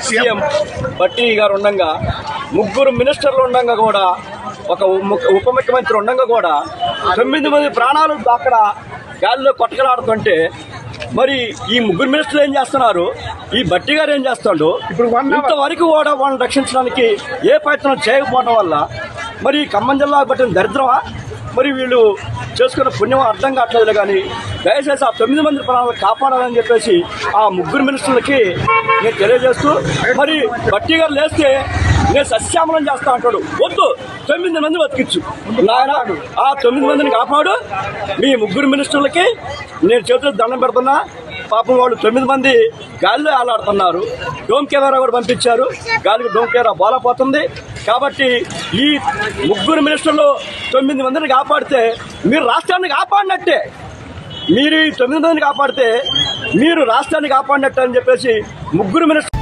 CM బట్టి గారు ఉండగా ముగ్గురు మినిస్టర్లు ఉండగా కూడా ఒక ఉప ముఖ్యమంత్రి ఉండగా కూడా తొమ్మిది మంది ప్రాణాలు అక్కడ గాలిలో కొట్టకలాడుతుంటే మరి ఈ ముగ్గురు మినిస్టర్లు ఏం చేస్తున్నారు? ఈ బట్టి గారు ఏం చేస్తాడు? ఇప్పుడు ఇంతవరకు కూడా వాళ్ళని రక్షించడానికి ఏ ప్రయత్నం చేయకపోవడం వల్ల మరి ఖమ్మం జిల్లా పట్టిన దరిద్రమా? మరి వీళ్ళు చేసుకున్న పుణ్యం అర్థం కావట్లేదు కానీ దయచేసి ఆ తొమ్మిది మంది ప్రాణాలు కాపాడాలని చెప్పేసి ఆ ముగ్గురు మినిస్టర్లకి నేను తెలియజేస్తూ మరి బట్టి గారు లేస్తే నేను సస్యామలం చేస్తా అంటాడు. వద్దు తొమ్మిది మంది బతికిచ్చు. నాయన ఆ తొమ్మిది మందిని కాపాడు. మీ ముగ్గురు మినిస్టర్లకి నేను చేతులు దండం పెడుతున్నా. పాపం వాళ్ళు తొమ్మిది మంది గాలిలో ఆలాడుతున్నారు. డోమ్ కెమెరా కూడా పంపించారు. గాలికి డోమ్ కెమెరా బోలపోతుంది. కాబట్టి ఈ ముగ్గురు మినిస్టర్లు తొమ్మిది మందిని కాపాడితే మీరు రాష్ట్రాన్ని కాపాడినట్టే. మీరు ఈ తొమ్మిది మందిని కాపాడితే మీరు రాష్ట్రాన్ని కాపాడినట్టు అని చెప్పేసి ముగ్గురు మినిస్టర్